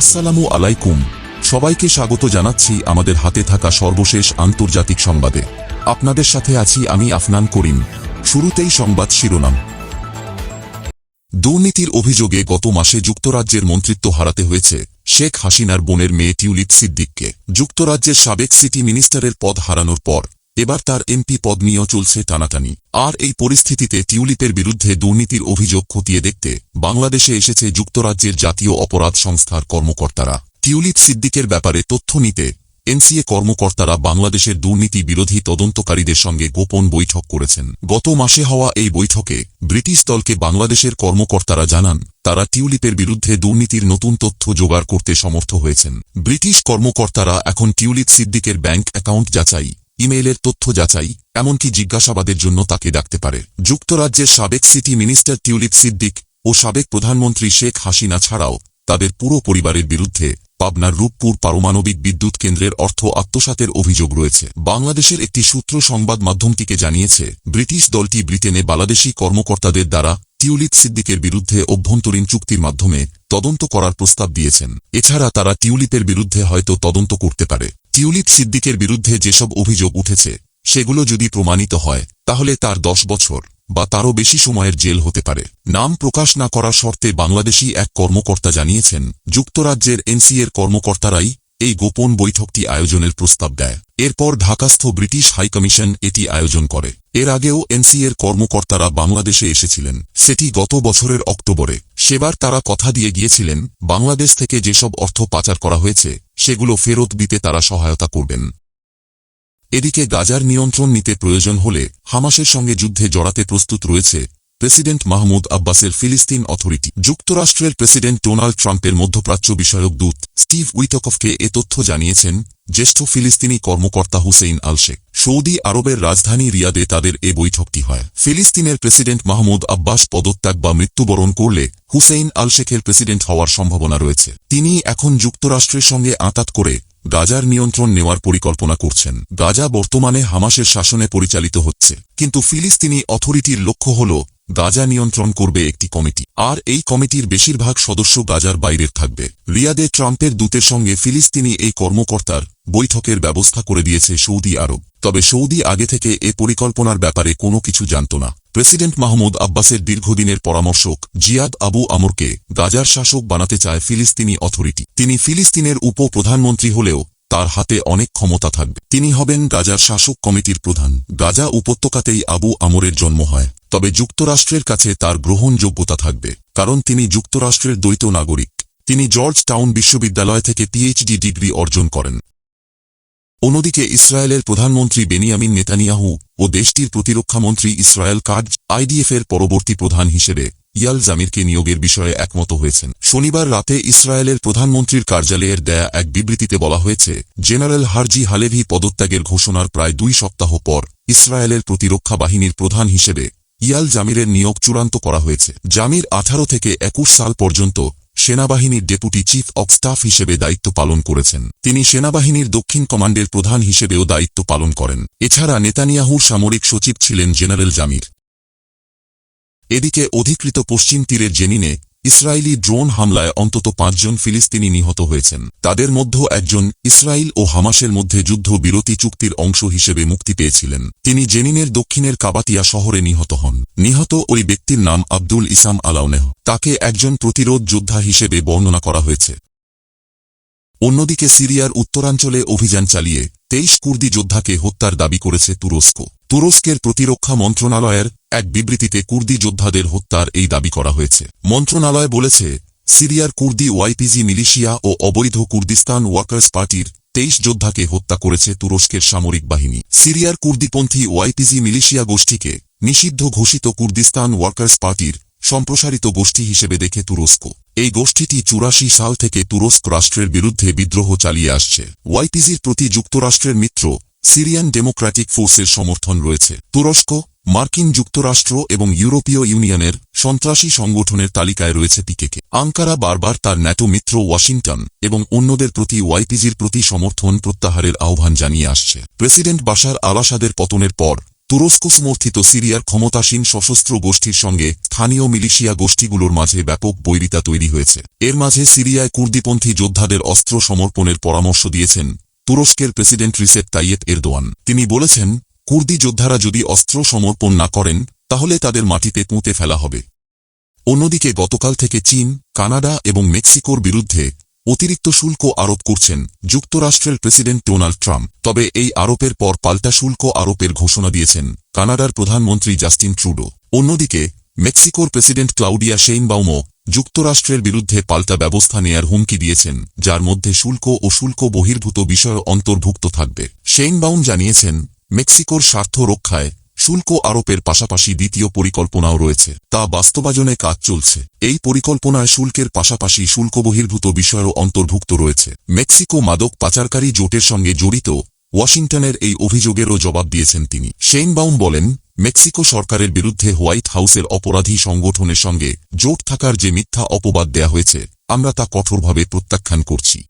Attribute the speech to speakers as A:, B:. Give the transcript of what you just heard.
A: আসসালামু আলাইকুম সবাইকে স্বাগত জানাচ্ছি আমাদের হাতে থাকা সর্বশেষ আন্তর্জাতিক সংবাদে আপনাদের সাথে আছি আমি আফনান করিম শুরুতেই সংবাদ শিরোনাম দুর্নীতির অভিযোগে গত মাসে যুক্তরাজ্যের মন্ত্রিত্ব হারাতে হয়েছে শেখ হাসিনার বোনের মেয়ে টিউলিপ সিদ্দিককে যুক্তরাজ্যের সাবেক সিটি মিনিস্টারের পদ হারানোর পর এবার তার এমপি পদ নিয়েও চলছে টানাটানি আর এই পরিস্থিতিতে টিউলিপের বিরুদ্ধে দুর্নীতির অভিযোগ খতিয়ে দেখতে বাংলাদেশে এসেছে যুক্তরাজ্যের জাতীয় অপরাধ সংস্থার কর্মকর্তারা টিউলিপ সিদ্দিকের ব্যাপারে তথ্য নিতে এনসিএ কর্মকর্তারা বাংলাদেশের দুর্নীতি বিরোধী তদন্তকারীদের সঙ্গে গোপন বৈঠক করেছেন গত মাসে হওয়া এই বৈঠকে ব্রিটিশ দলকে বাংলাদেশের কর্মকর্তারা জানান তারা টিউলিপের বিরুদ্ধে দুর্নীতির নতুন তথ্য জোগাড় করতে সমর্থ হয়েছেন ব্রিটিশ কর্মকর্তারা এখন টিউলিপ সিদ্দিকের ব্যাংক অ্যাকাউন্ট যাচাই ইমেইলের তথ্য যাচাই এমনকি জিজ্ঞাসাবাদের জন্য তাকে ডাকতে পারে যুক্তরাজ্যের সাবেক সিটি মিনিস্টার টিউলিপ সিদ্দিক ও সাবেক প্রধানমন্ত্রী শেখ হাসিনা ছাড়াও তাদের পুরো পরিবারের বিরুদ্ধে পাবনার রূপপুর পারমাণবিক বিদ্যুৎ কেন্দ্রের অর্থ আত্মসাতের অভিযোগ রয়েছে বাংলাদেশের একটি সূত্র সংবাদ মাধ্যমটিকে জানিয়েছে ব্রিটিশ দলটি ব্রিটেনে বাংলাদেশি কর্মকর্তাদের দ্বারা টিউলিপ সিদ্দিকের বিরুদ্ধে অভ্যন্তরীণ চুক্তির মাধ্যমে তদন্ত করার প্রস্তাব দিয়েছেন এছাড়া তারা টিউলিপের বিরুদ্ধে হয়তো তদন্ত করতে পারে টিউলিপ সিদ্দিকের বিরুদ্ধে যেসব অভিযোগ উঠেছে সেগুলো যদি প্রমাণিত হয় তাহলে তার দশ বছর বা তারও বেশি সময়ের জেল হতে পারে নাম প্রকাশ না করার শর্তে বাংলাদেশি এক কর্মকর্তা জানিয়েছেন যুক্তরাজ্যের এনসিএর কর্মকর্তারাই এই গোপন বৈঠকটি আয়োজনের প্রস্তাব দেয় এরপর ঢাকাস্থ ব্রিটিশ হাইকমিশন এটি আয়োজন করে এর আগেও এনসিএর কর্মকর্তারা বাংলাদেশে এসেছিলেন সেটি গত বছরের অক্টোবরে সেবার তারা কথা দিয়ে গিয়েছিলেন বাংলাদেশ থেকে যেসব অর্থ পাচার করা হয়েছে সেগুলো ফেরত দিতে তারা সহায়তা করবেন এদিকে গাজার নিয়ন্ত্রণ নিতে প্রয়োজন হলে হামাসের সঙ্গে যুদ্ধে জড়াতে প্রস্তুত রয়েছে প্রেসিডেন্ট মাহমুদ আব্বাসের ফিলিস্তিন অথরিটি যুক্তরাষ্ট্রের প্রেসিডেন্ট ডোনাল্ড ট্রাম্পের মধ্যপ্রাচ্য বিষয়ক দূত স্টিভ উইটকফকে এ তথ্য জানিয়েছেন জ্যেষ্ঠ ফিলিস্তিনি কর্মকর্তা হুসেইন আলশেখ সৌদি আরবের রাজধানী রিয়াদে তাদের এ বৈঠকটি হয় ফিলিস্তিনের প্রেসিডেন্ট মাহমুদ আব্বাস পদত্যাগ বা মৃত্যুবরণ করলে হুসেইন আলশেখের প্রেসিডেন্ট হওয়ার সম্ভাবনা রয়েছে তিনি এখন যুক্তরাষ্ট্রের সঙ্গে আঁতাত করে গাজার নিয়ন্ত্রণ নেওয়ার পরিকল্পনা করছেন গাজা বর্তমানে হামাসের শাসনে পরিচালিত হচ্ছে কিন্তু ফিলিস্তিনি অথরিটির লক্ষ্য হল গাজা নিয়ন্ত্রণ করবে একটি কমিটি আর এই কমিটির বেশিরভাগ সদস্য গাজার বাইরের থাকবে রিয়াদে ট্রাম্পের দূতের সঙ্গে ফিলিস্তিনি এই কর্মকর্তার বৈঠকের ব্যবস্থা করে দিয়েছে সৌদি আরব তবে সৌদি আগে থেকে এ পরিকল্পনার ব্যাপারে কোনো কিছু জানত না প্রেসিডেন্ট মাহমুদ আব্বাসের দীর্ঘদিনের পরামর্শক জিয়াদ আবু আমরকে গাজার শাসক বানাতে চায় ফিলিস্তিনি অথরিটি তিনি ফিলিস্তিনের উপ প্রধানমন্ত্রী হলেও তার হাতে অনেক ক্ষমতা থাকবে তিনি হবেন গাজার শাসক কমিটির প্রধান গাজা উপত্যকাতেই আবু আমরের জন্ম হয় তবে যুক্তরাষ্ট্রের কাছে তার গ্রহণযোগ্যতা থাকবে কারণ তিনি যুক্তরাষ্ট্রের দ্বৈত নাগরিক তিনি জর্জ টাউন বিশ্ববিদ্যালয় থেকে পিএইচডি ডিগ্রি অর্জন করেন অন্যদিকে ইসরায়েলের প্রধানমন্ত্রী বেনিয়ামিন নেতানিয়াহু ও দেশটির প্রতিরক্ষামন্ত্রী ইসরায়েল কাজ আইডিএফের পরবর্তী প্রধান হিসেবে ইয়াল জামিরকে নিয়োগের বিষয়ে একমত হয়েছেন শনিবার রাতে ইসরায়েলের প্রধানমন্ত্রীর কার্যালয়ের দেয়া এক বিবৃতিতে বলা হয়েছে জেনারেল হারজি হালেভি পদত্যাগের ঘোষণার প্রায় দুই সপ্তাহ পর ইসরায়েলের প্রতিরক্ষা বাহিনীর প্রধান হিসেবে ইয়াল জামিরের নিয়োগ চূড়ান্ত করা হয়েছে জামির আঠারো থেকে একুশ সাল পর্যন্ত সেনাবাহিনীর ডেপুটি চিফ অব স্টাফ হিসেবে দায়িত্ব পালন করেছেন তিনি সেনাবাহিনীর দক্ষিণ কমান্ডের প্রধান হিসেবেও দায়িত্ব পালন করেন এছাড়া নেতানিয়াহুর সামরিক সচিব ছিলেন জেনারেল জামির এদিকে অধিকৃত পশ্চিম তীরের জেনিনে ইসরায়েলি ড্রোন হামলায় অন্তত পাঁচজন ফিলিস্তিনি নিহত হয়েছেন তাদের মধ্যে একজন ইসরায়েল ও হামাসের মধ্যে যুদ্ধ বিরতি চুক্তির অংশ হিসেবে মুক্তি পেয়েছিলেন তিনি জেনিনের দক্ষিণের কাবাতিয়া শহরে নিহত হন নিহত ওই ব্যক্তির নাম আব্দুল ইসাম আলাউনেহ তাকে একজন প্রতিরোধ যোদ্ধা হিসেবে বর্ণনা করা হয়েছে অন্যদিকে সিরিয়ার উত্তরাঞ্চলে অভিযান চালিয়ে তেইশ কুর্দি যোদ্ধাকে হত্যার দাবি করেছে তুরস্ক তুরস্কের প্রতিরক্ষা মন্ত্রণালয়ের এক বিবৃতিতে কুর্দি যোদ্ধাদের হত্যার এই দাবি করা হয়েছে মন্ত্রণালয় বলেছে সিরিয়ার কুর্দি ওয়াইপিজি মিলিশিয়া ও অবৈধ কুর্দিস্তান ওয়ার্কার্স পার্টির তেইশ যোদ্ধাকে হত্যা করেছে তুরস্কের সামরিক বাহিনী সিরিয়ার কুর্দিপন্থী ওয়াইপিজি মিলিশিয়া গোষ্ঠীকে নিষিদ্ধ ঘোষিত কুর্দিস্তান ওয়ার্কার্স পার্টির সম্প্রসারিত গোষ্ঠী হিসেবে দেখে তুরস্ক এই গোষ্ঠীটি চুরাশি সাল থেকে তুরস্ক রাষ্ট্রের বিরুদ্ধে বিদ্রোহ চালিয়ে আসছে ওয়াইপিজির প্রতি যুক্তরাষ্ট্রের মিত্র সিরিয়ান ডেমোক্র্যাটিক ফোর্সের সমর্থন রয়েছে তুরস্ক মার্কিন যুক্তরাষ্ট্র এবং ইউরোপীয় ইউনিয়নের সন্ত্রাসী সংগঠনের তালিকায় রয়েছে পিকেকে আঙ্কারা বারবার তার ন্যাটো মিত্র ওয়াশিংটন এবং অন্যদের প্রতি ওয়াইপিজির প্রতি সমর্থন প্রত্যাহারের আহ্বান জানিয়ে আসছে প্রেসিডেন্ট বাশার আলাসাদের পতনের পর তুরস্ক সমর্থিত সিরিয়ার ক্ষমতাসীন সশস্ত্র গোষ্ঠীর সঙ্গে স্থানীয় মিলিশিয়া গোষ্ঠীগুলোর মাঝে ব্যাপক বৈরিতা তৈরি হয়েছে এর মাঝে সিরিয়ায় কুর্দিপন্থী যোদ্ধাদের অস্ত্র সমর্পণের পরামর্শ দিয়েছেন তুরস্কের প্রেসিডেন্ট রিসেপ তাইয়েত এরদোয়ান তিনি বলেছেন কুর্দি যোদ্ধারা যদি অস্ত্র সমর্পণ না করেন তাহলে তাদের মাটিতে পুঁতে ফেলা হবে অন্যদিকে গতকাল থেকে চীন কানাডা এবং মেক্সিকোর বিরুদ্ধে অতিরিক্ত শুল্ক আরোপ করছেন যুক্তরাষ্ট্রের প্রেসিডেন্ট ডোনাল্ড ট্রাম্প তবে এই আরোপের পর পাল্টা শুল্ক আরোপের ঘোষণা দিয়েছেন কানাডার প্রধানমন্ত্রী জাস্টিন ট্রুডো অন্যদিকে মেক্সিকোর প্রেসিডেন্ট ক্লাউডিয়া শেইনবাউমো যুক্তরাষ্ট্রের বিরুদ্ধে পাল্টা ব্যবস্থা নেয়ার হুমকি দিয়েছেন যার মধ্যে শুল্ক ও শুল্ক বহির্ভূত বিষয় অন্তর্ভুক্ত থাকবে শেইনবাউম জানিয়েছেন মেক্সিকোর স্বার্থ রক্ষায় শুল্ক আরোপের পাশাপাশি দ্বিতীয় পরিকল্পনাও রয়েছে তা বাস্তবায়নে কাজ চলছে এই পরিকল্পনায় শুল্কের পাশাপাশি শুল্ক বহির্ভূত বিষয়ও অন্তর্ভুক্ত রয়েছে মেক্সিকো মাদক পাচারকারী জোটের সঙ্গে জড়িত ওয়াশিংটনের এই অভিযোগেরও জবাব দিয়েছেন তিনি শেইনবাউম বলেন মেক্সিকো সরকারের বিরুদ্ধে হোয়াইট হাউসের অপরাধী সংগঠনের সঙ্গে জোট থাকার যে মিথ্যা অপবাদ দেয়া হয়েছে আমরা তা কঠোরভাবে প্রত্যাখ্যান করছি